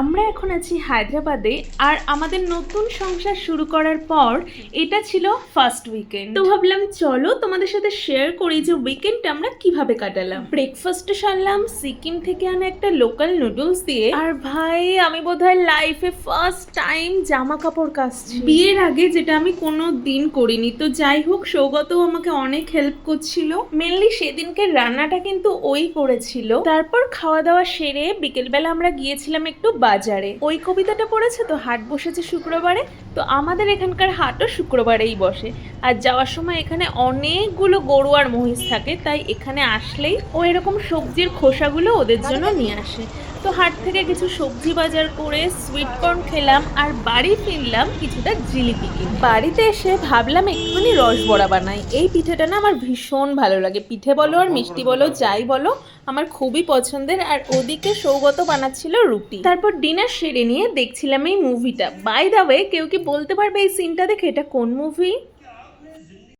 আমরা এখন আছি হায়দ্রাবাদে আর আমাদের নতুন সংসার শুরু করার পর এটা ছিল ফার্স্ট উইকেন্ড তো ভাবলাম, চলো তোমাদের সাথে শেয়ার করি যে উইকেন্ডটা আমরা কীভাবে কাটালাম। ব্রেকফাস্টে সারলাম, সিকিম থেকে আনা একটা লোকাল নুডলস দিয়ে। আর ভাই, আমি বোধহয় লাইফে ফার্স্ট টাইম জামা কাপড় কাচছি। বিয়ের আগে যেটা আমি কোনো দিন করিনি। তো যাই হোক, সৌগতও আমাকে অনেক হেল্প করছিল। মেনলি সেদিনকে রান্নাটা কিন্তু ওই করেছিল। তারপর খাওয়া দাওয়া সেরে বিকেলবেলা আমরা গিয়েছিলাম একটু বাজারে। ওই কবিতাটা পড়েছে তো, হাট বসেছে শুক্রবারে। তো আমাদের এখানকার হাটও শুক্রবারেই বসে। আর যাওয়ার সময় এখানে অনেকগুলো গরু আর মহিষ থাকে, তাই এখানে আসলেই ও এরকম সবজির খোসাগুলো ওদের জন্য নিয়ে আসে। তো হাট থেকে কিছু সবজি বাজার করে সুইট কর্ন খেলাম আর বাড়ি ফিরলাম কিছুটা জিলিপি বাড়িতে এসে ভাবলাম একটুখানি রস বড়া বানাই। এই পিঠেটা না আমার ভীষণ ভালো লাগে। পিঠে বলো আর মিষ্টি বলো, যাই বলো, আমার খুবই পছন্দের। আর ওদিকে সৌগত বানাচ্ছিল রুটি। তারপর ডিনার সেরে নিয়ে দেখছিলাম এই মুভিটা বাই দা ওয়ে কেউ কি বলতে পারবে এই সিনটা দেখে? এটা কোন মুভি